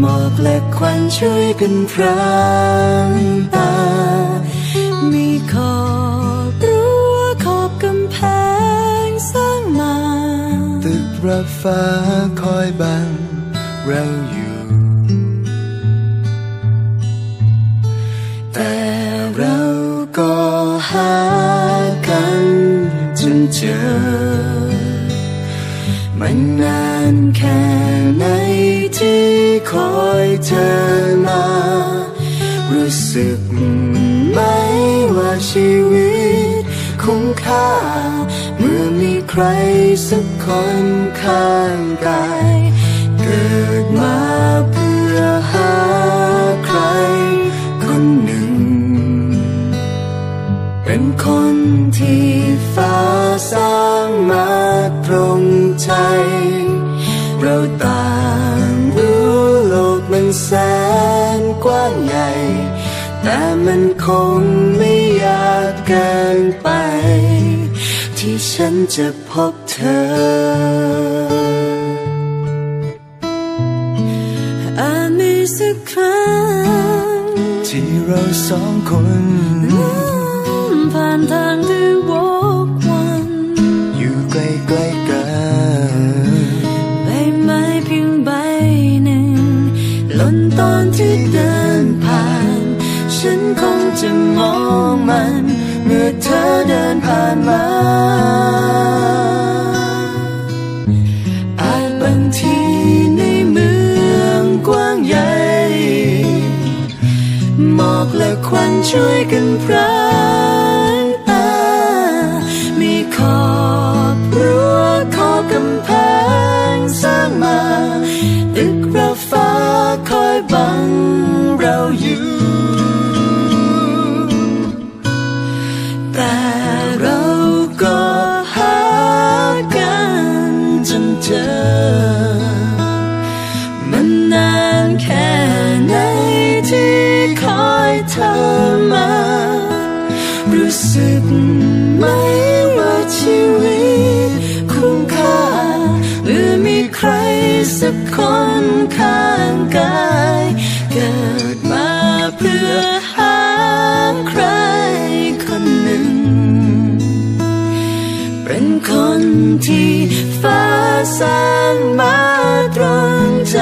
หมอกและควันช่วยกันพรางตา มีขอบรั้วขอบกำแพงสร้างมา ตึกรับฟ้าคอยบังเราอยู่ แต่เราก็หากันจนเจอ มันนานแค่ไหนที่คอยเธอมา รู้สึกไหมว่าชีวิตคุ้มค่า เมื่อมีใครสักคนข้างกายเกิดมาเพื่อหาใคร คนหนึ่ง เป็นคนที่ ใจ เราต่างรู้โลกมันแสนกว้างใหญ่ แต่มันคงไม่ยากเกินไป ที่ฉันจะพบเธออามีสักครั้งที่เราสองคนผ่านทาง นตอนที่เดินผ่าน ฉันคงจะมองมัน เมื่อเธอเดินผ่านมาอาจบางทีในเมืองกว้างใหญ่หมอกและควันช่วยกันพรางตามีขอบรั้วขอบกำแพง มันนานแค่ไหนที่คอยเธอมา รู้สึกไหมว่าชีวิตคุ้มค่าเมื่อมีใครสักคนข้างกาย เป็นคนที่ฟ้าสร้างมาตรงใจ